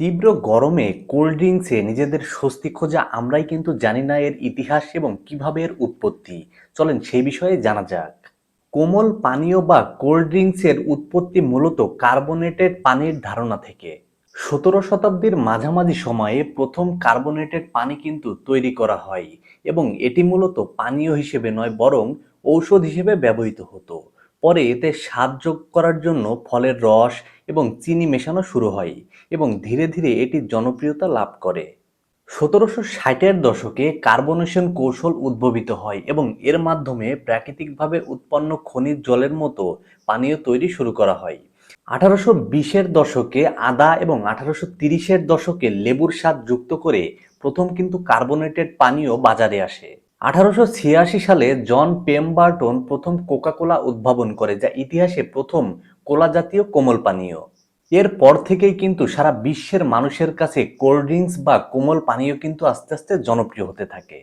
তীব্র গরমে কোল্ড ড্রিঙ্কসে নিজেদের স্বস্তি খোঁজা আমরাই কিন্তু জানি না এর ইতিহাস এবং কীভাবে এর উৎপত্তি। চলেন সেই বিষয়ে জানা যাক। কোমল পানীয় বা কোল্ড ড্রিঙ্কসের উৎপত্তি মূলত কার্বোনেটেড পানির ধারণা থেকে। সতেরো শতাব্দীর মাঝামাঝি সময়ে প্রথম কার্বোনেটেড পানি কিন্তু তৈরি করা হয় এবং এটি মূলত পানীয় হিসেবে নয়, বরং ঔষধ হিসেবে ব্যবহৃত হতো। পরে এতে স্বাদ যোগ করার জন্য ফলের রস এবং চিনি মেশানো শুরু হয় এবং ধীরে ধীরে এটি জনপ্রিয়তা লাভ করে। সতেরোশো ষাটের দশকে কার্বনেশন কৌশল উদ্ভাবিত হয় এবং এর মাধ্যমে প্রাকৃতিকভাবে উৎপন্ন খনিজ জলের মতো পানীয় তৈরি শুরু করা হয়। আঠারোশো বিশের দশকে আদা এবং আঠারোশো তিরিশের দশকে লেবুর স্বাদ যুক্ত করে প্রথম কিন্তু কার্বোনেটেড পানীয় বাজারে আসে। আঠারোশো ছিয়াশি সালে জন পেমবার্টন প্রথম কোকাকোলা উদ্ভাবন করে, যা ইতিহাসে প্রথম কোলা জাতীয় কোমল পানীয়। এর পর থেকেই কিন্তু সারা বিশ্বের মানুষের কাছে কোল্ড ড্রিঙ্কস বা কোমল পানীয় কিন্তু আস্তে আস্তে জনপ্রিয় হতে থাকে।